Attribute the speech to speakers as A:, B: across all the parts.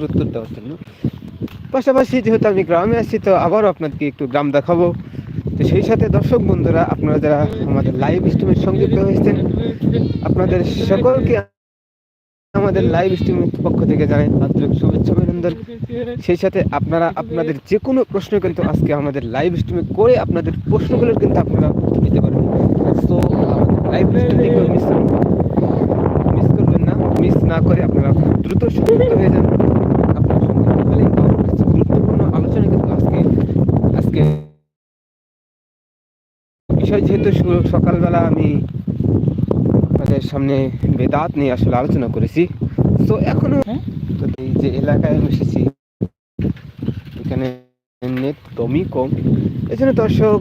A: প্রশ্নের উত্তর দেওয়ার জন্য। পাশাপাশি যেহেতু আমি গ্রামে আসছি তো আবারও আপনাদেরকে একটু গ্রাম দেখাবো। তো সেই সাথে দর্শক বন্ধুরা, আপনারা যারা আমাদের লাইভ স্ট্রিমের সংযুক্ত হয়েছেন, আপনাদের সকলকে আমাদের লাইভ স্ট্রিমের পক্ষ থেকে জানাই আন্তরিক শুভেচ্ছা, অভিনন্দন। সেই সাথে আপনারা, আপনাদের যে কোনো প্রশ্ন কিন্তু আজকে আমাদের লাইভ স্ট্রিমে করে আপনাদের প্রশ্নগুলোর কিন্তু আপনারা উত্তর দিতে পারবেন। তো লাইভ স্ট্রিমটিকে মিস মিস করবেন না। মিস না করে আপনারা দ্রুত সংযুক্ত হয়ে যান আপনার সংযুক্ত হলে আমার কিছু গুরুত্বপূর্ণ আলোচনা কিন্তু আজকে আজকে বিষয় যেহেতু সকালবেলা আমি আপনাদের সামনে বেদাত নিয়ে আসলে আলোচনা করেছি। তো এখনও তো এই যে এলাকায় আমি এসেছি এখানে নেট কমই কম। এই জন্য দর্শক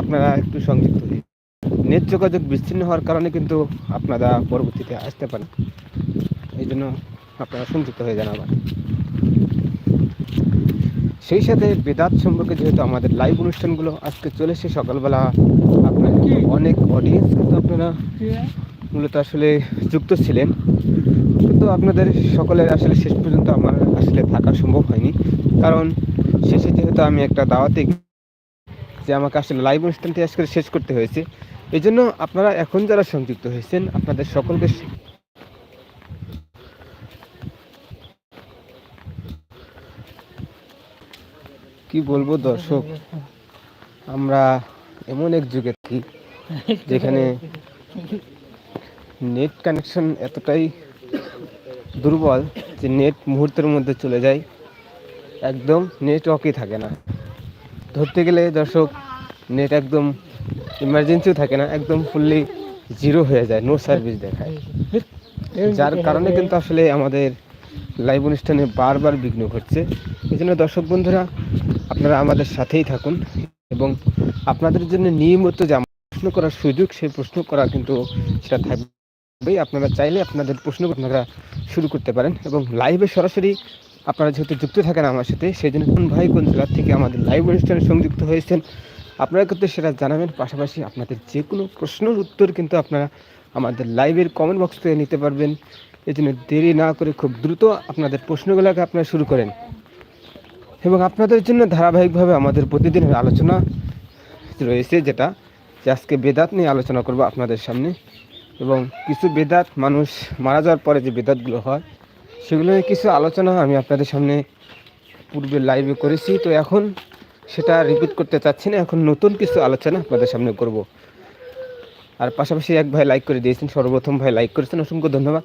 A: আপনারা একটু সংযুক্ত হয়ে নেট যোগাযোগ বিচ্ছিন্ন হওয়ার কারণে কিন্তু আপনারা পরবর্তীতে আসতে পারেন। এই জন্য আপনারা সংযুক্ত হয়ে যান আবার। সেই সাথে বেদাত সম্পর্কে যেহেতু আমাদের লাইভ অনুষ্ঠানগুলো আজকে চলে এসে সকালবেলা আপনার অনেক অডিয়েন্স কিন্তু আপনারা মূলত আসলে যুক্ত ছিলেন। কিন্তু আপনাদের সকলের আসলে শেষ পর্যন্ত আমার আসলে থাকা সম্ভব হয়নি। কারণ শেষে যেহেতু আমি একটা দাওয়াতে যে আমাকে আসলে লাইভ অনুষ্ঠানটি আজকে শেষ করতে হয়েছে। এই জন্য আপনারা এখন যারা সংযুক্ত হয়েছেন আপনাদের সকলকে কি বলব দর্শক? আমরা এমন এক যুগে থাকি যেখানে নেট কানেকশন এতটাই দুর্বল যে নেট মুহূর্তের মধ্যে চলে যায়। একদম নেটওয়ার্কই থাকে না। ধরতে গেলে দর্শক নেট একদম ইমার্জেন্সিও থাকে না, একদম ফুললি জিরো হয়ে যায় নো সার্ভিস দেখায়। যার কারণে কিন্তু আসলে আমাদের লাইভ অনুষ্ঠানে বারবার বিঘ্ন ঘটছে। এই জন্য দর্শক বন্ধুরা আপনারা আমাদের সাথেই থাকুন এবং আপনাদের জন্য নিয়মিত যে প্রশ্ন করার সুযোগ, সেই প্রশ্ন করা কিন্তু সেটা থাকবেই। আপনারা চাইলে আপনাদের প্রশ্ন আপনারা শুরু করতে পারেন এবং লাইভে সরাসরি আপনারা যেহেতু যুক্ত থাকেন আমার সাথে, সেই জন্য কোন ভাই কোন জেলার থেকে আমাদের লাইভ অনুষ্ঠানে সংযুক্ত হয়েছেন, আপনারা কিন্তু সেটা জানাবেন। পাশাপাশি আপনাদের যে কোনো প্রশ্নের উত্তর কিন্তু আপনারা আমাদের লাইভের কমেন্ট বক্স থেকে নিতে পারবেন। এই জন্য দেরি না করে খুব দ্রুত আপনাদের প্রশ্নগুলোকে আপনারা শুরু করেন। এবং আপনাদের জন্য ধারাবাহিকভাবে আমাদের প্রতিদিনের আলোচনা রয়েছে, যেটা যে আজকে বেদাত নিয়ে আলোচনা করব আপনাদের সামনে। এবং কিছু বেদাত, মানুষ মারা যাওয়ার পরে যে বেদাতগুলো হয়, সেগুলো কিছু আলোচনা আমি আপনাদের সামনে পূর্বে লাইভে করেছি। তো এখন সেটা রিপিট করতে চাচ্ছি না, এখন নতুন কিছু আলোচনা আপনাদের সামনে করব। আর পাশাপাশি এক ভাই লাইক করে দিয়েছেন, সর্বপ্রথম ভাই লাইক করেছেন, অসংখ্য ধন্যবাদ।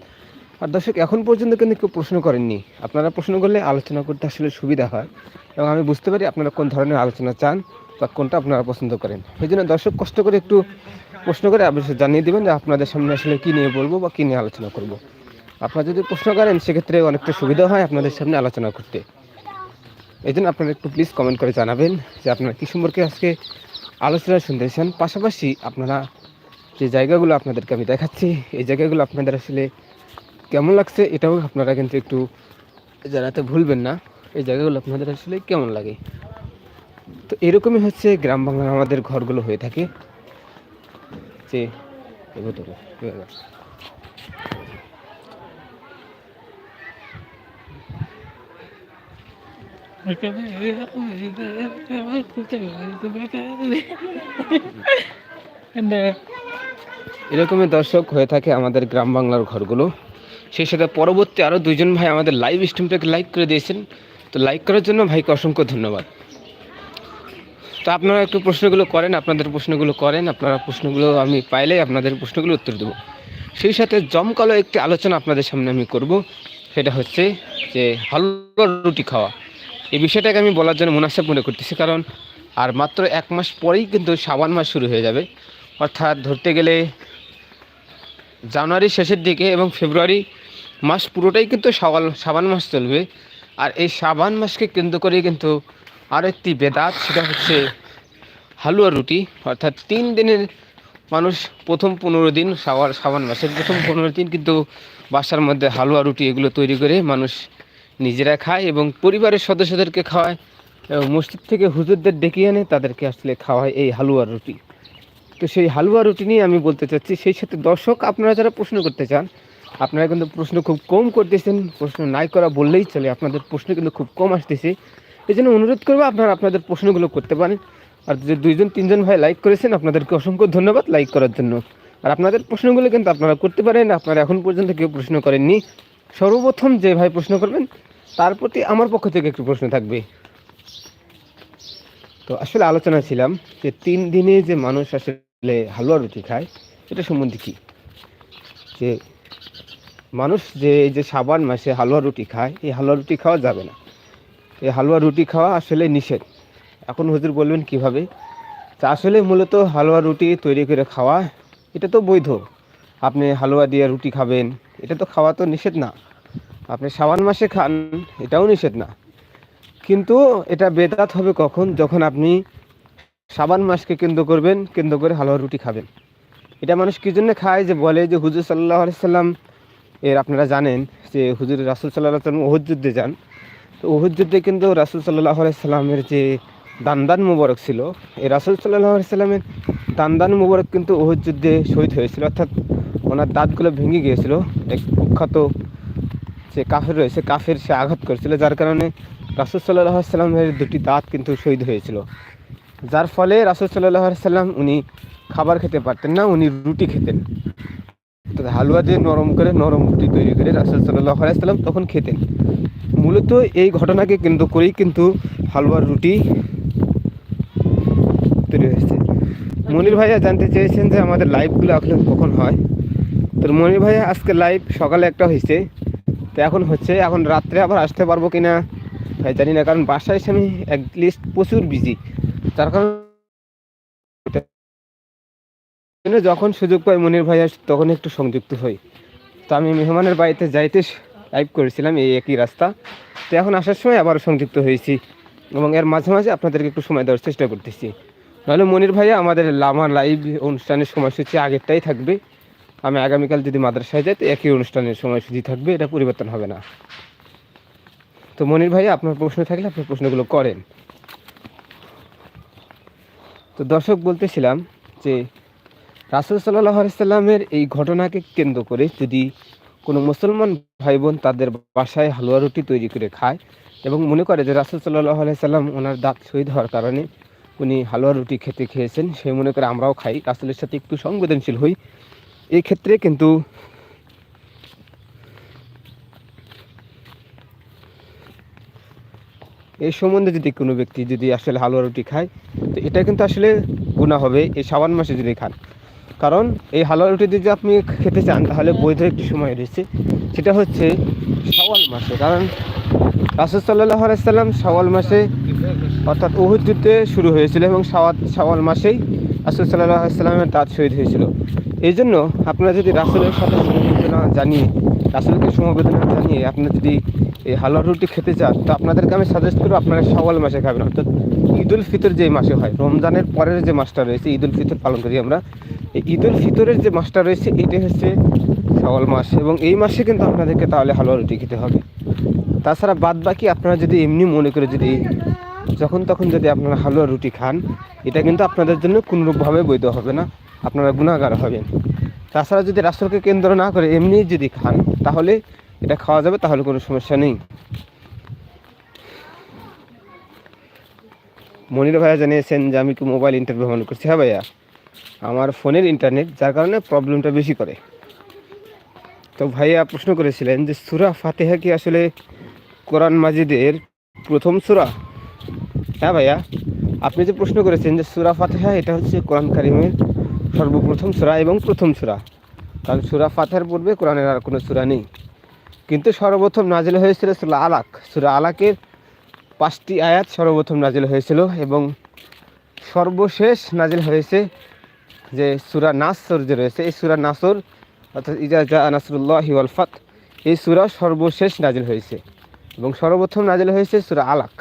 A: আর দর্শক, এখন পর্যন্ত কিন্তু কেউ প্রশ্ন করেননি। আপনারা প্রশ্ন করলে আলোচনা করতে আসলে সুবিধা হয় এবং আমি বুঝতে পারি আপনারা কোন ধরনের আলোচনা চান বা কোনটা আপনারা পছন্দ করেন। এই জন্য দর্শক, কষ্ট করে একটু প্রশ্ন করে আপনি জানিয়ে দেবেন যে আপনাদের সামনে আসলে কী নিয়ে বলব বা কী নিয়ে আলোচনা করব। আপনারা যদি প্রশ্ন করেন, সেক্ষেত্রে অনেকটা সুবিধা হয় আপনাদের সামনে আলোচনা করতে। এই জন্য আপনারা একটু প্লিজ কমেন্ট করে জানাবেন যে আপনারা কী সম্পর্কে আজকে আলোচনা শুনতে চান। পাশাপাশি আপনারা যে জায়গাগুলো আপনাদেরকে আমি দেখাচ্ছি, এই জায়গাগুলো আপনাদের আসলে কেমন লাগছে এটাও আপনারা কিন্তু একটু জানাতে ভুলবেন না। এই জায়গাগুলো আপনাদের আসলে কেমন লাগে? তো এরকমই হচ্ছে গ্রাম বাংলার আমাদের ঘরগুলো হয়ে থাকে। যে। এরকমই দর্শক হয়ে থাকে আমাদের গ্রাম বাংলার ঘরগুলো। সেই সাথে পরবর্তী আরও দুইজন ভাই আমাদের লাইভ স্ট্রিমটাকে লাইক করে দিয়েছেন। তো লাইক করার জন্য ভাইকে অসংখ্য ধন্যবাদ। তো আপনারা একটু প্রশ্নগুলো করেন, আপনাদের প্রশ্নগুলো করেন, আপনারা প্রশ্নগুলো আমি পাইলে আপনাদের প্রশ্নগুলো উত্তর দেবো। সেই সাথে জমকালো একটি আলোচনা আপনাদের সামনে আমি করব, সেটা হচ্ছে যে হালুয়া রুটি খাওয়া। এই বিষয়টাকে আমি বলার জন্য মুনাসাব মনে করতেছি, কারণ আর মাত্র এক মাস পরেই কিন্তু সাবান মাস শুরু হয়ে যাবে। অর্থাৎ ধরতে গেলে জানুয়ারির শেষের দিকে এবং ফেব্রুয়ারি মাস পুরোটাই কিন্তু সাবান সাবান মাস চলবে। আর এই সাবান মাসকে কেন্দ্র করে কিন্তু আরও একটি বেদাত, সেটা হচ্ছে হালুয়া রুটি। অর্থাৎ তিন দিনের মানুষ প্রথম পনেরো দিন সাবান সাবান মাসের প্রথম পনেরো দিন কিন্তু বাসার মধ্যে হালুয়া রুটি এগুলো তৈরি করে মানুষ নিজেরা খায় এবং পরিবারের সদস্যদেরকে খাওয়ায় এবং মসজিদ থেকে হুজুরদের ডেকে এনে তাদেরকে আসলে খাওয়ায় এই হালুয়া রুটি। তো সেই হালুয়া রুটি নিয়ে আমি বলতে চাচ্ছি, সেই সাথে দর্শক, আপনারা যারা প্রশ্ন করতে চান আপনারা কিন্তু প্রশ্ন খুব কম করতেছেন, প্রশ্ন নাই করা বললেই চলে, আপনাদের প্রশ্ন কিন্তু খুব কম আসতেছে। এই জন্য অনুরোধ করব আপনারা আপনাদের প্রশ্নগুলো করতে পারেন। আর যে দুইজন, তিনজন ভাই লাইক করেছেন, আপনাদেরকে অসংখ্য ধন্যবাদ লাইক করার জন্য। আর আপনাদের প্রশ্নগুলো কিন্তু আপনারা করতে পারেন, আপনারা এখন পর্যন্ত কেউ প্রশ্ন করেননি। সর্বপ্রথম যে ভাই প্রশ্ন করবেন, তার প্রতি আমার পক্ষ থেকে একটু প্রশ্ন থাকবে। তো আসলে আলোচনা ছিলাম যে তিন দিনে যে মানুষ আসলে হালুয়া রুটি খায়, এটা সম্বন্ধে কি? যে মানুষ যে এই যে সাবান মাসে হালুয়া রুটি খায়, এই হালুয়া রুটি খাওয়া যাবে না। এই হালুয়া রুটি খাওয়া আসলে নিষেধ। এখন হুজুর বলবেন কীভাবে? তা আসলে মূলত হালুয়া রুটি তৈরি করে খাওয়া, এটা তো বৈধ। আপনি হালুয়া দিয়ে রুটি খাবেন, এটা তো খাওয়া তো নিষেধ না। আপনি সাবান মাসে খান, এটাও নিষেধ না। কিন্তু এটা বেদাত হবে কখন? যখন আপনি সাবান মাসকে কেন্দ্র করবেন, কেন্দ্র করে হালুয়া রুটি খাবেন। এটা মানুষ কী জন্য খায়? যে বলে যে হুজুর সাল্লাহ সাল্লাম এর আপনারা জানেন যে হুজুর রাসুল সাল্লাহ সাল্লাম ওহুদ যুদ্ধে যান। তো ওহুদ যুদ্ধে কিন্তু রাসুল সাল্লাহ সাল্লামের যে দানদান মুবারক ছিল, এই রাসুল সাল্লাহ সাল্লামের দান্দান মুবারক কিন্তু ওহুদ যুদ্ধে শহীদ হয়েছিল। অর্থাৎ ওনার দাঁতগুলো ভেঙে গিয়েছিল। এক কুখ্যাত যে কাফের রয়েছে, কাফের সে আঘাত করেছিল, যার কারণে রাসুল সাল্লাহ সাল্লামের দুটি দাঁত কিন্তু শহীদ হয়েছিল। যার ফলে রাসুল সাল্লাহ সাল্লাম উনি খাবার খেতে পারতেন না, উনি রুটি খেতেন। তো হালুয়া দিয়ে নরম করে, নরম রুটি তৈরি করে রাসুল সাল্লাহ সাল্লাম তখন খেতেন। মূলত এই ঘটনাকে কেন্দ্র করেই কিন্তু হালুয়ার রুটি তৈরি হয়েছে। মনির ভাইয়া জানতে চেয়েছেন যে আমাদের লাইভগুলো আসলে কখন হয়। তো মনির ভাইয়া, আজকে লাইভ সকালে একটা হয়েছে। তো এখন হচ্ছে, এখন রাত্রে আবার আসতে পারব কি না ভাই জানি না, কারণ বাসায় এসে আমি লিস্ট প্রচুর বিজি তার কারণে যখন সুযোগ পাই মনির ভাইয়া, তখন একটু সংযুক্ত হই। তো আমি মেহমানের বাড়িতে যাইতে লাইভ করেছিলাম এই একই রাস্তা। তো এখন আসার সময় আবার সংযুক্ত হয়েছি এবং এর মাঝে মাঝে আপনাদেরকে একটু সময় দেওয়ার চেষ্টা করতেছি। নাহলে মনির ভাইয়া আমাদের লামা লাইভ অনুষ্ঠানের সময়সূচি আগেরটাই থাকবে। আমি আগামীকাল যদি মাদ্রাসায় যাই, তো একই অনুষ্ঠানের সময়সূচি থাকবে, এটা পরিবর্তন হবে না। তো মনির ভাইয়া, আপনার প্রশ্ন থাকলে আপনার প্রশ্নগুলো করেন। তো দর্শক বলতেছিলাম যে রাসুল সাল্লাহ সাল্লামের এই ঘটনাকে কেন্দ্র করে যদি কোনো মুসলমান ভাই বোন তাদের বাসায় হালুয়া রুটি তৈরি করে খায় এবং মনে করে যে রাসুল সাল্লাহ সাল্লাম ওনার দাঁত শহীদ হওয়ার কারণে উনি হালুয়া রুটি খেতে খেয়েছেন, সে মনে করে আমরাও খাই, রাসুলের সাথে একটু সংবেদনশীল হই। এই ক্ষেত্রে কিন্তু এই সম্বন্ধে যদি কোনো ব্যক্তি যদি আসলে হালুয়া রুটি খায়, তো এটা কিন্তু আসলে গুণা হবে এই সাবান মাসে যদি খান কারণ এই হালুয়া রুটি যদি আপনি খেতে চান, তাহলে বৈধ একটি সময় রয়েছে। সেটা হচ্ছে শাওয়াল মাসে। কারণ রাসুল সাল্লাহ আলাইসাল্লাম শাওয়াল মাসে অর্থাৎ উহুদ শুরু হয়েছিল এবং শাওয়াত, শাওয়াল মাসেই রাসুল সাল্লাহ আলাইসাল্লামের দাঁত শহীদ হয়েছিল। এই জন্য আপনারা যদি রাসুলের সাথে সমবেদনা জানিয়ে, রাসুলকে সমবেদনা জানিয়ে আপনারা যদি এই হালুয়া রুটি খেতে চান, তো আপনাদেরকে আমি সাজেস্ট করব আপনারা শাওয়াল মাসে খাবেন। অর্থাৎ ঈদ উল ফিতর যে মাসে হয়, রমজানের পরের যে মাসটা রয়েছে ঈদ উল ফিতর পালন করি আমরা। এই ঈদ উল ফিতরের যে মাসটা রয়েছে, এটাই হচ্ছে শাওয়াল মাস এবং এই মাসে কিন্তু আপনাদেরকে তাহলে হালুয়া রুটি খেতে হবে। তাছাড়া বাদ বাকি আপনারা যদি এমনি মনে করে যদি যখন তখন যদি আপনারা হালুয়া রুটি খান, এটা কিন্তু আপনাদের জন্য কোনোরূপভাবে বৈধ হবে না, আপনারা গুণাগার হবেন। তাছাড়া যদি রাষ্ট্রকে কেন্দ্র না করে এমনি যদি খান, তাহলে এটা খাওয়া যাবে, তাহলে কোনো সমস্যা নেই। মনির ভাইয়া জানিয়েছেন যে আমি কি মোবাইল ইন্টারভিউ ব্যবহার করছি। হ্যাঁ ভাইয়া? আমার ফোনের ইন্টারনেট যার কারণে প্রবলেমটা বেশি করে। তো ভাইয়া প্রশ্ন করেছিলেন যে, সুরা ফাতেহা কি আসলে কোরআন মাজিদের প্রথম সুরা? হ্যাঁ ভাইয়া, আপনি যে প্রশ্ন করেছেন যে সুরা ফাতেহা, এটা হচ্ছে কোরআন কারিমের সর্বপ্রথম সুরা এবং প্রথম সুরা। কারণ সুরা ফাতেহার পূর্বে কোরআনের আর কোনো সুরা নেই। কিন্তু সর্বপ্রথম নাজিল হয়েছিল সুরা আলাক। সুরা আলাকের পাঁচটি আয়াত সর্বপ্রথম নাজিল হয়েছিল এবং সর্বশেষ নাজিল হয়েছে যে সুরা নাসর যে রয়েছে, এই সুরা নাসর, অর্থাৎ ইজা জা নাসরুল্লাহ ওয়ালফাত এই সুরা সর্বশেষ নাজিল হয়েছে এবং সর্বপ্রথম নাজিল হয়েছে সুরা আলাক।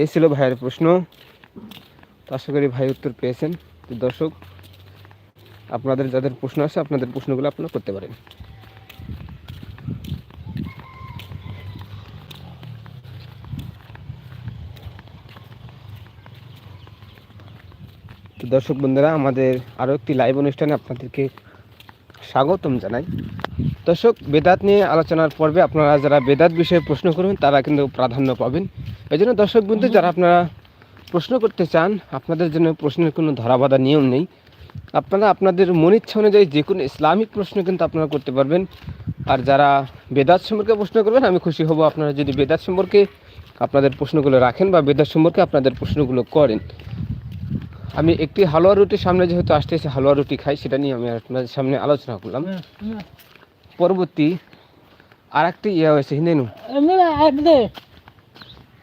A: এই ছিল ভাইয়ের প্রশ্ন। তো আশা করি ভাই উত্তর পেয়েছেন। তো দর্শক, আপনাদের যাদের প্রশ্ন আছে, আপনাদের প্রশ্নগুলো আপনারা করতে পারেন। তো দর্শক বন্ধুরা, আমাদের আরও একটি লাইভ অনুষ্ঠানে আপনাদেরকে স্বাগতম জানাই। দর্শক, বেদাত নিয়ে আলোচনার পর্বে আপনারা যারা বেদাত বিষয়ে প্রশ্ন করবেন, তারা কিন্তু প্রাধান্য পাবেন। এই জন্য দর্শক বন্ধু, যারা আপনারা প্রশ্ন করতে চান, আপনাদের জন্য প্রশ্নের কোনো ধরাবাধা নিয়ম নেই। আপনারা আপনাদের মন ইচ্ছা অনুযায়ী যে কোনো ইসলামিক প্রশ্ন কিন্তু আপনারা করতে পারবেন। আর যারা বেদাত সম্পর্কে প্রশ্ন করবেন, আমি খুশি হব আপনারা যদি বেদাত সম্পর্কে আপনাদের প্রশ্নগুলো রাখেন বা বেদাত সম্পর্কে আপনাদের প্রশ্নগুলো করেন। আমি একটি হালুয়া রুটির সামনে যেহেতু আসতেছে হালুয়া রুটি খাই সেটা নিয়ে আমি আপনাদের সামনে আলোচনা করলাম। পরবর্তী আর একটি ইয়ে হয়েছে হিন্দেনু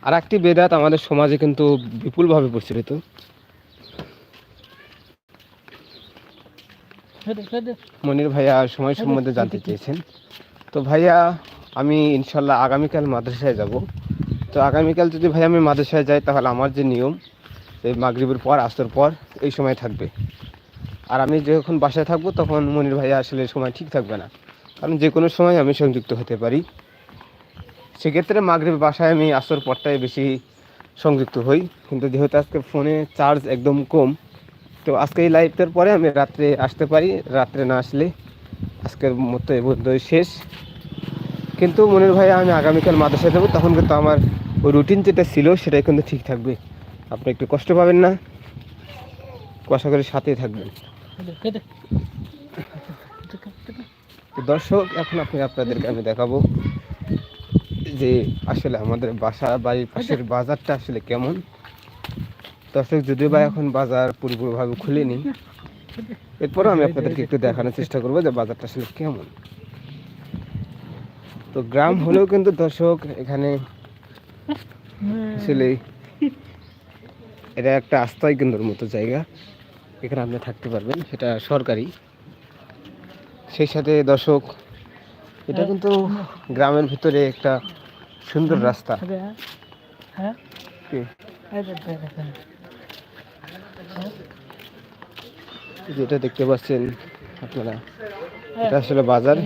A: আর একটি বেদাত আমাদের সমাজে কিন্তু বিপুলভাবে প্রচলিত। মনির ভাইয়া সময় সম্বন্ধে জানতে চেয়েছেন। তো ভাইয়া আমি ইনশাল্লাহ আগামীকাল মাদ্রাসায় যাব। তো আগামীকাল যদি ভাইয়া আমি মাদ্রাসায় যাই তাহলে আমার যে নিয়ম এই মাগরিবের পর আসর পর এই সময় থাকবে। আর আমি যখন বাসায় থাকব তখন মনির ভাইয়া আসলে সময় ঠিক থাকবে না। কারণ যে কোনো সময় আমি সংযুক্ত হতে পারি। সেক্ষেত্রে মাগরিব বাসায় আমি আসর পরটাই বেশি সংযুক্ত হই। কিন্তু যেহেতু আজকে ফোনে চার্জ একদম কম, তো আজকে এই লাইভটার পরে আমি রাত্রে আসতে পারি। রাত্রে না আসলে আজকের মতো এ পর্যন্তই শেষ। কিন্তু মনির ভাই আমি আগামীকাল মাদ্রাসায় যাব, তখন কিন্তু আমার ওই রুটিন যেটা ছিল সেটাই কিন্তু ঠিক থাকবে। আপনি একটু কষ্ট পাবেন না। আশা করি সাথেই থাকবেন। দর্শক, এখন আপনি আপনাদেরকে আমি দেখাবো যে আসলে আমাদের বাসা বাড়ির পাশের বাজারটা আসলে কেমন। দর্শক, যদিও বা এখন বাজার পুরোপুরিভাবে খুলেনি, এরপরও আমি আপনাদেরকে একটু দেখানোর চেষ্টা করব যে বাজারটা আসলে কেমন। তো গ্রাম হলেও কিন্তু দর্শক, এখানে আসলে এটা একটা আস্থায় কেন্দ্রের মতো জায়গা। এখানে আপনি থাকতে পারবেন সেটা সরকারি। সেই সাথে দর্শক এটা কিন্তু গ্রামের ভিতরে একটা সুন্দর রাস্তা। যেটা দেখতে পাচ্ছেন আপনারা। এটা আসলে বাজার।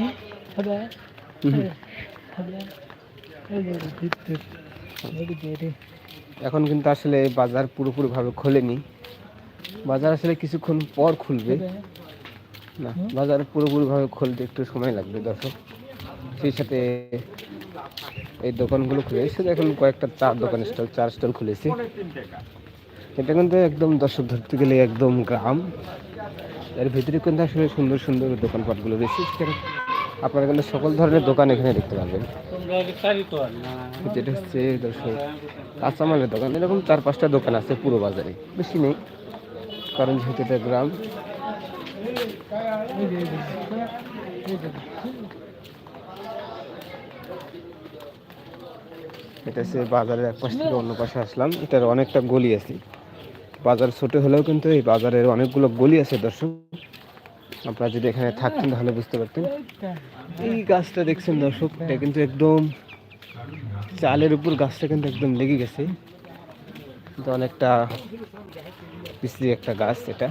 A: হুম। এখন কিন্তু আসলে বাজার পুরোপুরিভাবে খোলেনি। বাজার আসলে কিছুক্ষণ পর খুলবে। না, বাজার পুরোপুরিভাবে খুলতে একটু সময় লাগবে, দর্শক। সেই সাথে এই দোকানগুলো খুলে শুধু এখন কয়েকটা চার দোকান স্টল, চার স্টল খুলেছে। এটা কিন্তু একদম দর্শক ধরতে গেলে একদম গ্রাম। এর ভিতরে কিন্তু আসলে সুন্দর সুন্দর দোকানপাটগুলো রয়েছে। আপনারা কিন্তু সকল ধরনের দোকান এখানে দেখতে পাবেন। যেটা হচ্ছে দর্শক কাঁচামালের দোকান এরকম চার পাঁচটা দোকান আছে পুরো বাজারে। বেশি নেই কারণ যেহেতু এটা গ্রাম। এটা হচ্ছে বাজারের এক পাশ থেকে অন্য পাশে আসলাম। এটার অনেকটা গলি আছে। বাজার ছোট হলেও কিন্তু এই বাজারের অনেকগুলো গলি আছে দর্শক। আপনারা যদি এখানে থাকতেন তাহলে বুঝতে পারতেন। এই গাছটা দেখছেন দর্শক, এটা কিন্তু একদম চালের উপর গাছটা কিন্তু একদম লেগে গেছে। অনেকটা বিশ্রী একটা গাছ এটা।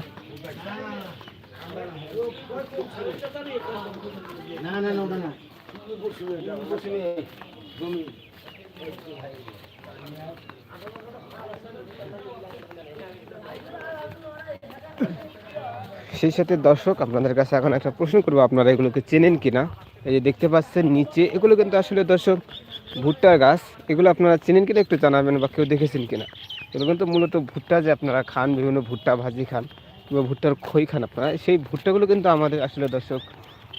A: সেই সাথে দর্শক, আপনাদের কাছে এখন একটা প্রশ্ন করব, আপনারা এগুলোকে চেনেন কি না এই যে দেখতে পাচ্ছেন নিচে, এগুলো কিন্তু আসলে দর্শক, ভুট্টার গাছ, এগুলো আপনারা চেনেন কিনা একটু জানাবেন বা কেউ দেখেছেন কিনা? এগুলো কিন্তু মূলত ভুট্টা যে আপনারা খান, বিভিন্ন ভুট্টা ভাজি খান কিংবা ভুট্টার খই খান আপনারা, সেই ভুট্টাগুলো কিন্তু আমাদের আসলে দর্শক,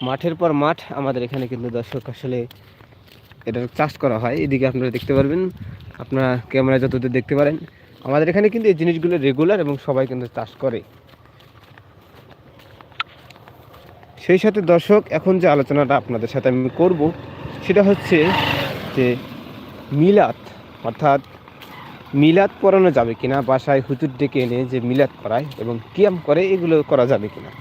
A: মাঠের পর মাঠ, আমাদের এখানে কিন্তু দর্শক আসলে এটার চাষ করা হয়। এদিকে আপনারা দেখতে পারবেন, আপনারা ক্যামেরা যতদূর দেখতে পারেন, আমাদের এখানে কিন্তু এই জিনিসগুলো রেগুলার এবং সবাই কিন্তু চাষ করে। সেই সাথে দর্শক, এখন যে আলোচনাটা আপনাদের সাথে আমি করব, সেটা হচ্ছে যে মিলাদ, অর্থাৎ মিলাদ পড়ানো যাবে কিনা, বাসায় হুজুর ডেকে এনে যে মিলাদ করায় এবং কিয়াম করে, এগুলো করা যাবে কিনা।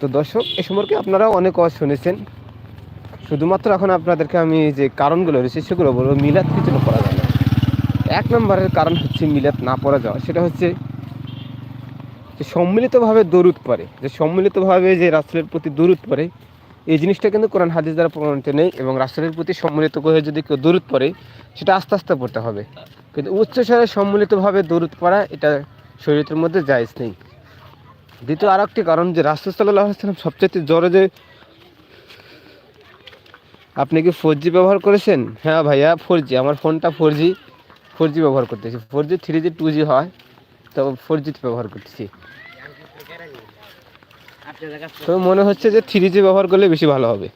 A: তো দর্শক, এ সম্পর্কে আপনারা অনেক কথা শুনেছেন। শুধুমাত্র এখন আপনাদেরকে আমি যে কারণগুলো রয়েছে, সেগুলো বলব, মিলাদ কি জন্য পড়া যাবে। এক নম্বরের কারণ হচ্ছে মিলাদ না পড়া যাওয়া। সেটা হচ্ছে যে সম্মিলিতভাবে দরুদ পড়ে, যে সম্মিলিতভাবে যে রাসুলের প্রতি দরুদ পড়ে, এই জিনিসটা কিন্তু কোরআন হাদিস দ্বারা প্রমাণিত নেই এবং রাসুলের প্রতি সম্মিলিত করে যদি কেউ দরুদ পড়ে, সেটা আস্তে আস্তে পড়তে হবে। কিন্তু উচ্চস্বরে সম্মিলিতভাবে দরুদ পড়া, এটা শরীরের মধ্যে জায়জ নেই। দ্বিতীয় আর একটি কারণ যে রাসুল সাল্লাম সবচেয়ে জোরে যে, আপনি কি ফোর জি ব্যবহার করেছেন? হ্যাঁ ভাইয়া ফোর জি আমার ফোনটা ফোর জি ফোর জি ব্যবহার করতেছি। Four G three G two G হয়, তো ফোর জি ব্যবহার করতেছি। তো মনে হচ্ছে যে থ্রি জি ব্যবহার করলে বেশি ভালো হবে।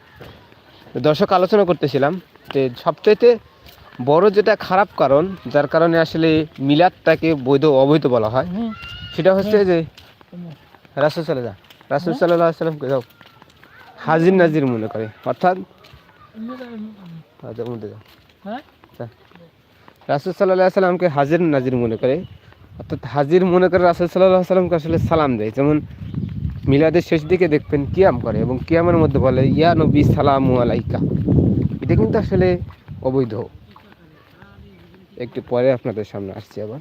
A: দর্শক, আলোচনা করতেছিলাম যে সবচাইতে বড় যেটা খারাপ কারণ, যার কারণে আসলে মিলাদটাকে বৈধ অবৈধ বলা হয়, সেটা হচ্ছে যে রাসুল যা রাসুল সাল্লাহ সাল্লামকে যাও হাজির নাজির মনে করে, অর্থাৎ রাসুল সাল্লাহ সাল্লামকে হাজির নাজির মনে করে, অর্থাৎ হাজির মনে করে রাসুল সাল্লাহ সাল্লামকে আসলে সালাম দেয়। যেমন মিলাদের শেষ দিকে দেখবেন কিয়াম করে এবং কিয়ামের মধ্যে বলে ইয়া নবী সালাম আলাইকা। এটা কিন্তু আসলে অবৈধ। একটু পরে আপনাদের সামনে আসছি আবার।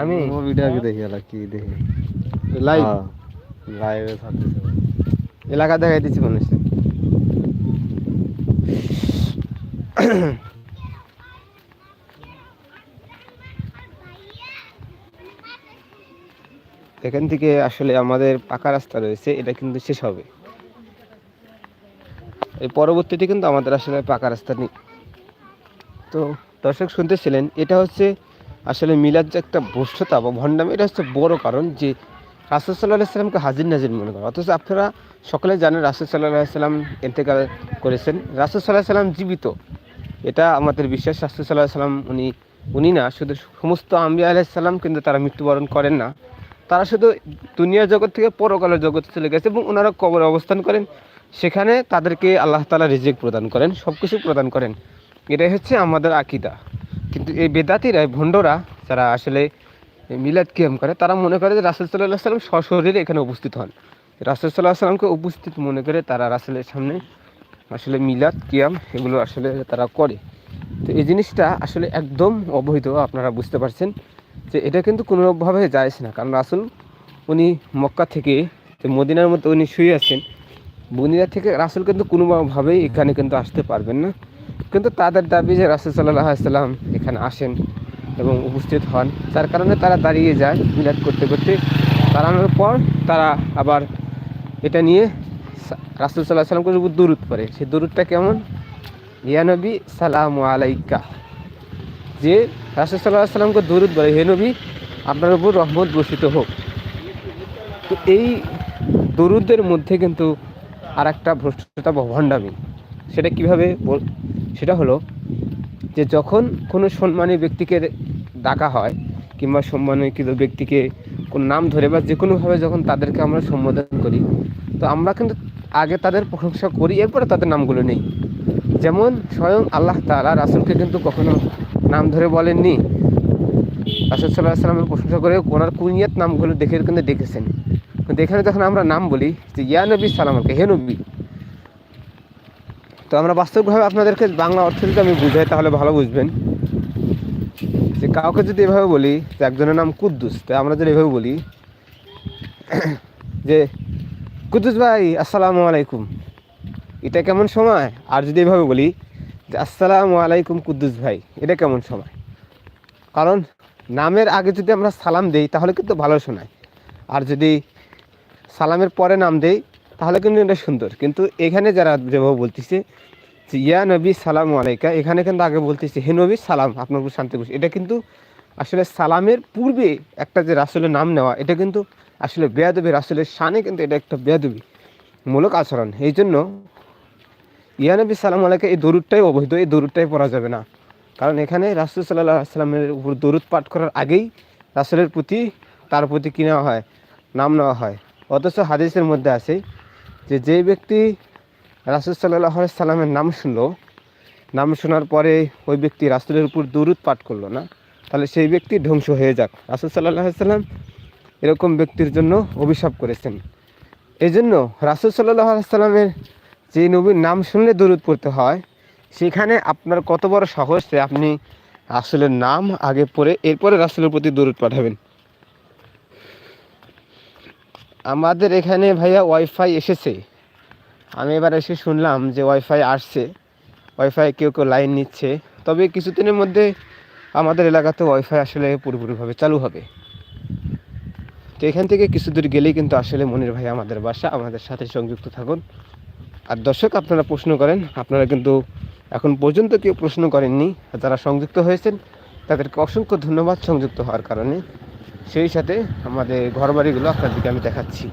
A: আমি?
B: ভিডিও আগে দেখি কি দেখি।
A: লাইভ
B: লাইভে থাকতেছে।
A: এলাকা দেখাই দিচ্ছি মানুষে। এখান থেকে আসলে আমাদের পাকা রাস্তা রয়েছে, এটা কিন্তু শেষ হবে। এই পরবর্তীতে কিন্তু আমাদের আসলে পাকা রাস্তা নেই। তো দর্শক শুনতেছিলেন, এটা হচ্ছে আসলে মিলার যে একটা ভ্রষ্টতা বা ভণ্ডামি, এটা হচ্ছে বড় কারণ যে রাসুল সাল্লাহ সাল্লামকে হাজির নাজির মনে করেন অথচ আপনারা সকলে জানেন রাসুল সাল্লাহ সাল্লাম এতেকাল করেছেন। রাসুল সাল্লাহ সাল্লাম জীবিত। এটা আমাদের বিশ্বাস। রাসুল সাল্লাহ সাল্লাম উনি উনি না, শুধু সমস্ত আম্বিয়া আলাইসাল্লাম কিন্তু তারা মৃত্যুবরণ করেন না। তারা শুধু দুনিয়ার জগৎ থেকে পরকালের জগতে চলে গেছে এবং ওনারা কবরে অবস্থান করেন। সেখানে তাদেরকে আল্লাহ তালা রিজিক প্রদান করেন সব কিছু প্রদান করেন। এটাই হচ্ছে আমাদের আকিদা। কিন্তু এই বেদাতিরা ভণ্ডরা, যারা আসলে মিলাদ কিয়াম করে, তারা মনে করে যে রাসুল সাল্লাহ সাল্লাম সশরীরে এখানে উপস্থিত হন। রাসুল সাল্লাহ সাল্লামকে উপস্থিত মনে করে তারা রাসুলের সামনে আসলে মিলাদ কিয়াম এগুলো আসলে তারা করে। তো এই জিনিসটা আসলে একদম অবৈধ, আপনারা বুঝতে পারছেন যে এটা কিন্তু কোনোভাবে যায়স না। কারণ রাসুল উনি মক্কা থেকে মদিনার মধ্যে উনি শুয়ে আছেন। মদিনা থেকে রাসুল কিন্তু কোনোভাবেই এখানে কিন্তু আসতে পারবেন না। কিন্তু তাদের দাবি যে রাসুল সাল্লাহ সাল্লাম এখানে আসেন। এবং উপস্থিত হন। যার কারণে তারা দাঁড়িয়ে যায় মিলাদ করতে করতে। দাঁড়ানোর পর তারা আবার এটা নিয়ে রাসুল সাল্লাহ সাল্লামকে উপর দূরত পড়ে। সেই দূরতটা কেমন? ইয়ানবী সালাম আলাইকা। যে রাসুল সাল্লাহ সাল্লামকে দূরত বলে হে নবী, আপনার উপর রহমত বর্ষিত হোক। তো এই দরুদের মধ্যে কিন্তু আর একটা ভ্রষ্টতা বা ভণ্ডামি। সেটা কীভাবে সেটা হলো যে যখন কোনো সম্মানী ব্যক্তিকে ডাকা হয় কিংবা সম্মানিত ব্যক্তিকে কোন নাম ধরে বা যে কোনোভাবে যখন তাদেরকে আমরা সম্বোধন করি, তো আমরা কিন্তু আগে তাদের প্রশংসা করি, এরপরে তাদের নামগুলো নেই। যেমন স্বয়ং আল্লাহ তাআলা রাসুলকে কিন্তু কখনো নাম ধরে বলেননি। রাসুল সাল্লাহ সাল্লামের প্রশংসা করে ওনার কুনিয়াত নামগুলো দেখে কিন্তু ডেকেছেন কিন্তু এখানে যখন আমরা নাম বলি যে, ইয়া নবী সালামকে হে নবী। তো আমরা বাস্তবভাবে আপনাদেরকে বাংলা অর্থ যদি আমি বুঝাই, তাহলে ভালো বুঝবেন। যে কাউকে যদি এভাবে বলি, যে একজনের নাম কুদ্দুস, তো আমরা যদি এভাবে বলি, যে কুদ্দুস ভাই, আসসালামু আলাইকুম। এটা কেমন সময়? আর যদি এভাবে বলি, যে আসসালামু আলাইকুম কুদ্দুস ভাই, এটা কেমন সময়? কারণ নামের আগে যদি আমরা সালাম দেই, তাহলে কিন্তু ভালো শোনায়। আর যদি সালামের পরে নাম দেই তাহলে কিন্তু এটা সুন্দর। কিন্তু এখানে যারা যেভাবে বলতেছে ইয়া নবী, সালাম আলাইকা এখানে কিন্তু আগে বলতেছে, হে নবী, সালাম, আপনার উপর শান্তি বসে। এটা কিন্তু আসলে সালামের পূর্বে একটা যে রাসুলের নাম নেওয়া, এটা কিন্তু আসলে বেয়াদবি, রাসুলের শানে কিন্তু এটা একটা বেয়াদবি মূলক আচরণ। এই জন্য ইয়া নবী, সালাম আলাইকা, এই দরুদটাই অবৈধ, এই দরুদটাই পড়া যাবে না। কারণ এখানে রাসুল সাল্লাহ সাল্লামের উপর দরুদ পাঠ করার আগেই রাসুলের প্রতি, তার প্রতি কী নেওয়া হয়? নাম নেওয়া হয়। অথচ হাদিসের মধ্যে আছে যে যে ব্যক্তি রাসুল সাল্লাহ সাল্লামের নাম শুনলো, নাম শোনার পরে ওই ব্যক্তি রাসুলের উপর দরুদ পাঠ করল না, তাহলে সেই ব্যক্তি ধ্বংস হয়ে যাক। রাসুল সাল্লাহ সাল্লাম এরকম ব্যক্তির জন্য অভিশাপ করেছেন। এই জন্য রাসুল সাল্লাহ সাল্লামের যে নবীর নাম শুনলে দরুদ পড়তে হয়, সেখানে আপনার কত বড় সাহস আপনি রাসুলের নাম আগে পড়ে, এরপরে রাসুলের প্রতি দরুদ পাঠাবেন। আমাদের এখানে ভাইয়া ওয়াইফাই এসেছে। আমি এবার এসে শুনলাম যে ওয়াইফাই আসছে। ওয়াইফাই কেউ কেউ লাইন নিচ্ছে। তবে কিছুদিনের মধ্যে আমাদের এলাকাতে ওয়াইফাই আসলে পুরোপুরিভাবে চালু হবে। তো এখান থেকে কিছু দূর গেলেই কিন্তু আসলে মনির ভাই আমাদের বাসা, আমাদের সাথে সংযুক্ত থাকুন। আর দর্শক, আপনারা প্রশ্ন করেন, আপনারা কিন্তু এখন পর্যন্ত কেউ প্রশ্ন করেননি। যারা সংযুক্ত হয়েছেন, তাদেরকে অসংখ্য ধন্যবাদ সংযুক্ত হওয়ার কারণে। সেই সাথে আমাদের ঘর বাড়িগুলো আপনাদেরকে আমি দেখাচ্ছি।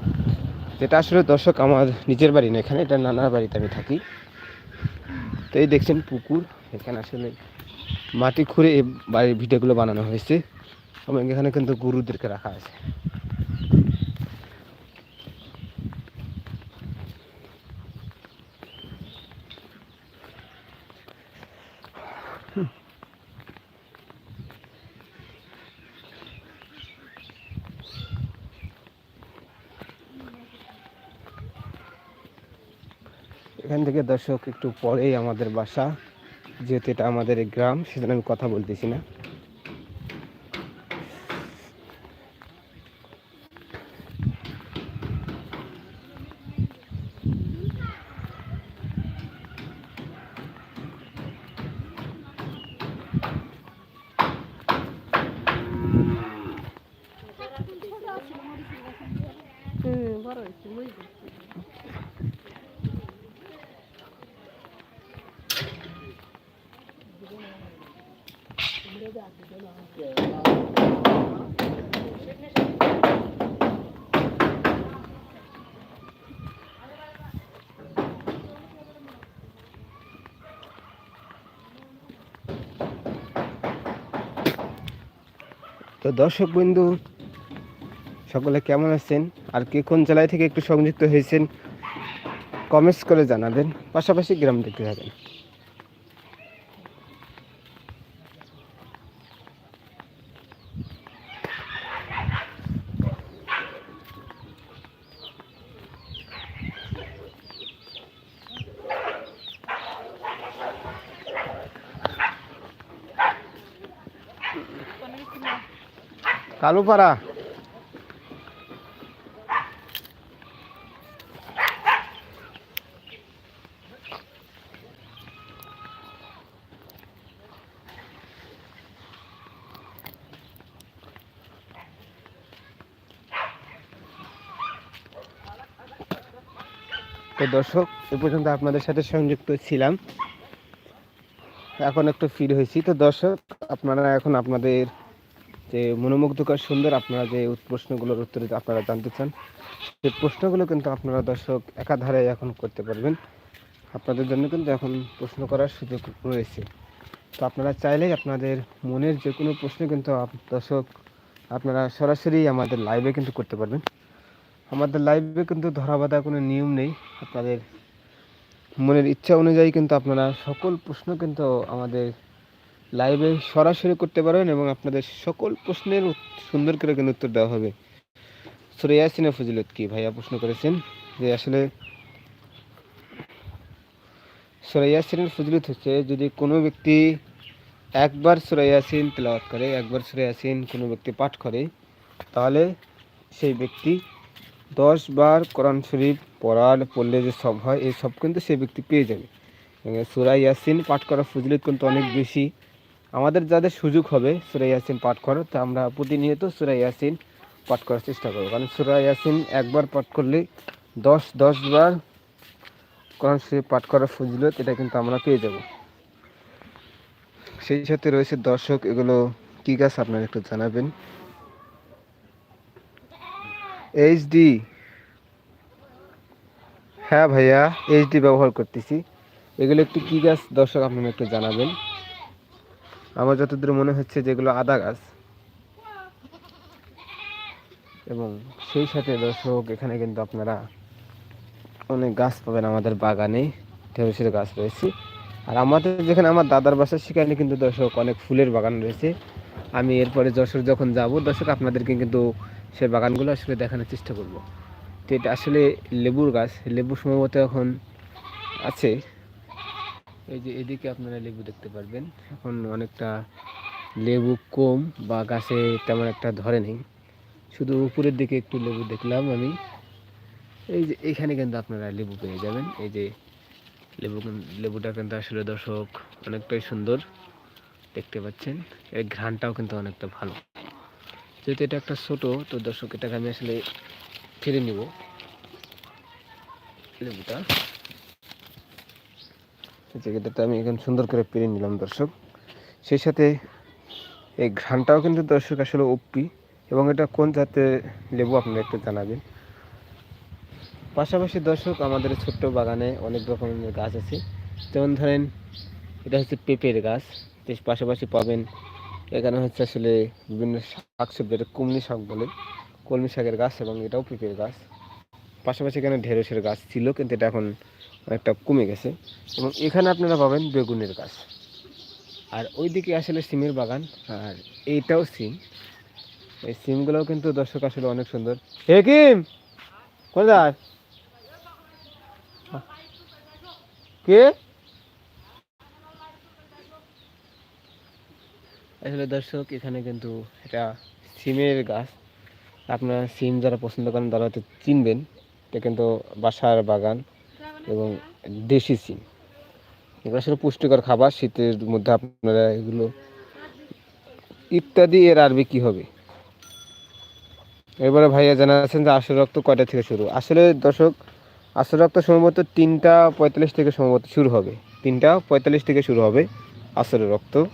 A: যেটা আসলে দর্শক আমার নিজের বাড়ি না, এখানে এটা নানার বাড়িতে আমি থাকি। তো এই দেখছেন পুকুর, এখানে আসলে মাটি খুঁড়ে এই বাড়ির ভিডিওগুলো বানানো হয়েছে। এবং এখানে কিন্তু গরুদেরকে রাখা আছে। এখান থেকে দর্শক, একটু পরেই আমাদের বাসা, যেহেতু এটা আমাদের গ্রাম, সেজন্য আমি কথা বলতেছি না। দর্শক বন্ধু, সকলে কেমন আছেন? আর কে কোন জেলায় থেকে একটু সংযুক্ত হয়েছেন কমেন্টস করে জানাবেন। পাশাপাশি গ্রাম দেখতে থাকেন। কালুপাড়া তো দর্শক, এ পর্যন্ত আপনাদের সাথে সংযুক্ত ছিলাম। এখন একটু ফির হয়েছি। তো দর্শক, আপনারা এখন আপনাদের যে মনোমুগ্ধকর, সুন্দর আপনারা যে প্রশ্নগুলোর উত্তর আপনারা জানতে চান সেই প্রশ্নগুলো কিন্তু আপনারা দর্শক একাধারে এখন করতে পারবেন। আপনাদের জন্য কিন্তু এখন প্রশ্ন করার সুযোগ রয়েছে। তো আপনারা চাইলেই আপনাদের মনের যে কোনো প্রশ্ন কিন্তু দর্শক আপনারা সরাসরি আমাদের লাইভে কিন্তু করতে পারবেন। আমাদের লাইভে কিন্তু ধরা বাঁধা কোনো নিয়ম নেই। আপনাদের মনের ইচ্ছা অনুযায়ী কিন্তু আপনারা সকল প্রশ্ন কিন্তু আমাদের লাইভে সরাসরি করতে পারবেন এবং আপনাদের সকল প্রশ্নের সুন্দর করে কিন্তু উত্তর দেওয়া হবে। সুরেয়াসিনা ফজিলত কি? ভাইয়া প্রশ্ন করেছেন যে আসলে সুরাইয়াসিনের ফজিলত হচ্ছে যদি কোনো ব্যক্তি একবার সুরাইয়াসিন তেলাওয়াত করে, একবার সুরাইয়াসিন কোনো ব্যক্তি পাঠ করে, তাহলে সেই ব্যক্তি দশ বার কোরআন শরীফ পড়ার পড়লে যে সব হয়, এই সব কিন্তু সেই ব্যক্তি পেয়ে যাবে। সুরা ইয়াসিন পাঠ করার ফজিলত কিন্তু অনেক বেশি। আমাদের যাদের সুযোগ হবে, সুরা ইয়াসিন পাঠ করার তা আমরা প্রতিনিয়ত সুরা ইয়াসিন পাঠ করার চেষ্টা করব। কারণ সুরা ইয়াসিন একবার পাঠ করলে দশ দশ বার কোরআন শরীফ পাঠ করার ফজিলত, এটা কিন্তু আমরা পেয়ে যাব। সেই সাথে রয়েছে দর্শক, এগুলো কী গাছ আপনারা একটু জানাবেন? এইচডি হ্যাঁ ভাইয়া এইচডি ব্যবহার করতেছি। এগুলো একটু কী গাছ, দর্শক আপনারা একটু জানাবেন। আমার যতদূর মনে হচ্ছে যেগুলো আদা গাছ এবং সেই সাথে দর্শক, এখানে কিন্তু আপনারা অনেক গাছ পাবেন আমাদের বাগানে। ঢেঁড়সের গাছ রয়েছে। আর আমাদের যেখানে আমার দাদার বাসা, সেখানে কিন্তু দর্শক অনেক ফুলের বাগান রয়েছে। আমি এরপরে যশোর যখন যাব, দর্শক আপনাদেরকে কিন্তু সেই বাগানগুলো আসলে দেখানোর চেষ্টা করব। তো এটা আসলে লেবুর গাছ। লেবু সম্ভবত এখন আছে। এই যে এদিকে আপনারা লেবু দেখতে পারবেন। এখন অনেকটা লেবু কম বা গাছে তেমন একটা ধরে নেই। শুধু উপরের দিকে একটু লেবু দেখলাম আমি। এই যে এখানে কিন্তু আপনারা লেবু পেয়ে যাবেন। এই যে লেবু লেবুটা কিন্তু আসলে দর্শক অনেকটাই সুন্দর দেখতে পাচ্ছেন। এর ঘ্রাণটাও কিন্তু অনেকটা ভালো। যেহেতু এটা একটা ছোট, তো দর্শক এটাকে আমি আসলে ফিরে নিব। লেবুটা। জায়গাটাতে আমি এখন সুন্দর করে পেরে নিলাম দর্শক। সেই সাথে এই ঘ্রাণটাও কিন্তু দর্শক আসলে উপি, এবং এটা কোন জাতের লেবু আপনারা একটু জানাবেন। পাশাপাশি দর্শক, আমাদের ছোট্ট বাগানে অনেক রকমের গাছ আছে। যেমন ধরেন, এটা হচ্ছে পেঁপের গাছ। পাশাপাশি পাবেন, এখানে হচ্ছে আসলে বিভিন্ন শাক সবজি এটা কুমড়ি শাক বলে, কলমি শাকের গাছ এবং এটাও পেঁপের গাছ। পাশাপাশি এখানে ঢেঁড়সের গাছ ছিল, কিন্তু এটা এখন অনেকটা কমে গেছে। এবং এখানে আপনারা পাবেন বেগুনের গাছ। আর ওইদিকে আসলে সিমের বাগান, আর এইটাও সিম। এই সিমগুলোও কিন্তু দর্শক আসলে অনেক সুন্দর। হে কিম? কোথায়? কে? আসলে দর্শক, এখানে কিন্তু এটা সিমের গাছ। আপনারা সিম যারা পছন্দ করেন, তারা হয়তো চিনবেন। এটা কিন্তু বাসার বাগান। এবং দেশি সিম। এগুলো আসলে পুষ্টিকর খাবার, শীতের মধ্যে আপনারা এগুলো ইত্যাদি এর আরবি কি হবে? এবারে ভাইয়া জানাচ্ছেন যে আসল রক্ত কয়টা থেকে শুরু? আসলে দর্শক আসল রক্ত সম্ভবত তিনটা পঁয়তাল্লিশ থেকে সম্ভবত শুরু হবে। তিনটা পঁয়তাল্লিশ থেকে শুরু হবে আসল রক্ত।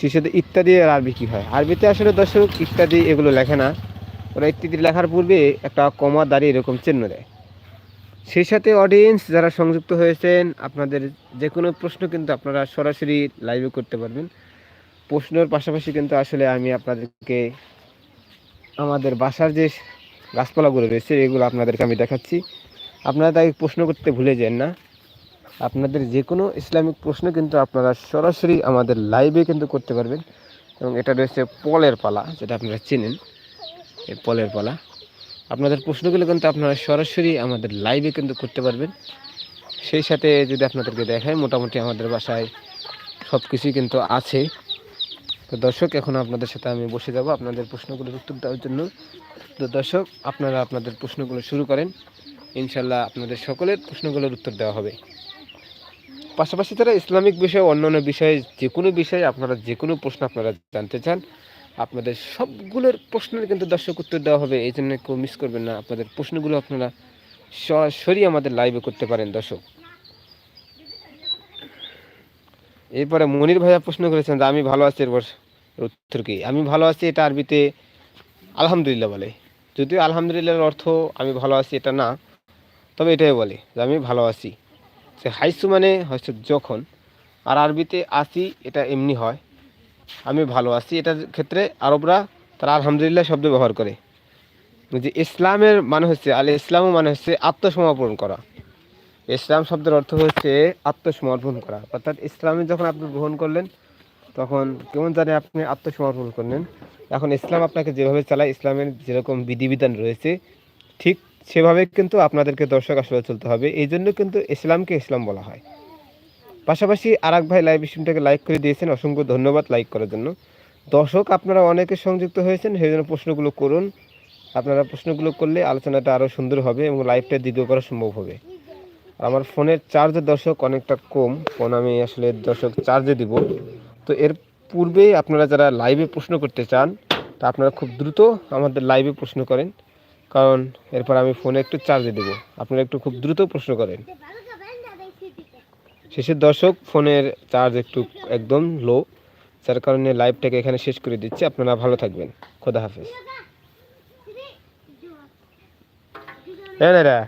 A: শিশুতে ইত্যাদি আর আরবি কী হয়? আরবিতে আসলে দর্শক ইত্যাদি এগুলো লেখে না। ওরা ইত্যাদি লেখার পূর্বে একটা কমা দাঁড়িয়ে এরকম চিহ্ন দেয়। সেই সাথে অডিয়েন্স যারা সংযুক্ত হয়েছেন, আপনাদের যে কোনো প্রশ্ন কিন্তু আপনারা সরাসরি লাইভে করতে পারবেন। প্রশ্নের পাশাপাশি কিন্তু আসলে আমি আপনাদেরকে আমাদের বাসার যে গাছপালাগুলো রয়েছে, এগুলো আপনাদেরকে আমি দেখাচ্ছি। আপনারা তাই প্রশ্ন করতে ভুলে যান না। আপনাদের যে কোনো ইসলামিক প্রশ্ন কিন্তু আপনারা সরাসরি আমাদের লাইভে কিন্তু করতে পারবেন। এবং এটা রয়েছে পলের পালা, যেটা আপনারা চেনেন। এই পলের পালা। আপনাদের প্রশ্নগুলো কিন্তু আপনারা সরাসরি আমাদের লাইভে কিন্তু করতে পারবেন। সেই সাথে যদি আপনাদেরকে দেখায় মোটামুটি আমাদের বাসায় সব কিছুই কিন্তু আছে। তো দর্শক, এখন আপনাদের সাথে আমি বসে যাব আপনাদের প্রশ্নগুলোর উত্তর দেওয়ার জন্য। তো দর্শক, আপনারা আপনাদের প্রশ্নগুলো শুরু করেন। ইনশাল্লাহ আপনাদের সকলের প্রশ্নগুলোর উত্তর দেওয়া হবে। পাশাপাশি তারা ইসলামিক বিষয়ে, অন্যান্য বিষয়ে যে কোনো বিষয়ে আপনারা যে কোনো প্রশ্ন আপনারা জানতে চান আপনাদের সবগুলোর প্রশ্নের কিন্তু দর্শক উত্তর দেওয়া হবে, এই জন্য কেউ মিস করবেন না। আপনাদের প্রশ্নগুলো আপনারা সরাসরি আমাদের লাইভে করতে পারেন, দর্শক। এরপরে মনির ভাইয়া প্রশ্ন করেছেন যে, আমি ভালো আছি? এরপর উত্তর কি? আমি ভালো আছি, এটা আরবিতে আলহামদুলিল্লাহ বলে। যদিও আলহামদুলিল্লাহর অর্থ, আমি ভালো আছি, এটা না। তবে এটাই বলে যে, আমি ভালো আছি। সে হাইসু মানে হচ্ছে যখন, আর আরবিতে আসি এটা এমনি হয়। আমি ভালো আছি। এটার ক্ষেত্রে আরবরা তারা আলহামদুলিল্লাহ শব্দ ব্যবহার করে। যে ইসলামের মানে হচ্ছে, আল ইসলামও মানে হচ্ছে আত্মসমর্পণ করা। ইসলাম শব্দের অর্থ হচ্ছে আত্মসমর্পণ করা। অর্থাৎ ইসলামে যখন আপনি গ্রহণ করলেন, তখন কেমন জানে আপনি আত্মসমর্পণ করলেন। এখন ইসলাম আপনাকে যেভাবে চালায়, ইসলামের যেরকম বিধিবিধান রয়েছে, ঠিক সেভাবে কিন্তু আপনাদেরকে দর্শক আসলে চলতে হবে। এই জন্য কিন্তু ইসলামকে ইসলাম বলা হয়। পাশাপাশি আরাক ভাই লাইভ স্ট্রিমটাকে লাইক করে দিয়েছেন, অসংখ্য ধন্যবাদ লাইক করার জন্য। দর্শক, আপনারা অনেকে সংযুক্ত হয়েছেন, সেই জন্য প্রশ্নগুলো করুন। আপনারা প্রশ্নগুলো করলে আলোচনাটা আরও সুন্দর হবে এবং লাইভটা দীর্ঘ করা সম্ভব হবে। আমার ফোনের চার্জের দর্শক অনেকটা কম। ফোন আমি আসলে দর্শক চার্জে দিব। তো এর পূর্বেই আপনারা যারা লাইভে প্রশ্ন করতে চান, তা আপনারা খুব দ্রুত আমাদের লাইভে প্রশ্ন করেন। কারণ এরপর আমি ফোনে একটু চার্জে দেবো। আপনারা একটু খুব দ্রুত প্রশ্ন করেন। শেষের দর্শক ফোনের চার্জ একটু একদম লো যার কারণে লাইভটাকে এখানে শেষ করে দিচ্ছি আপনারা ভালো থাকবেন খোদা হাফেজ হ্যাঁ রে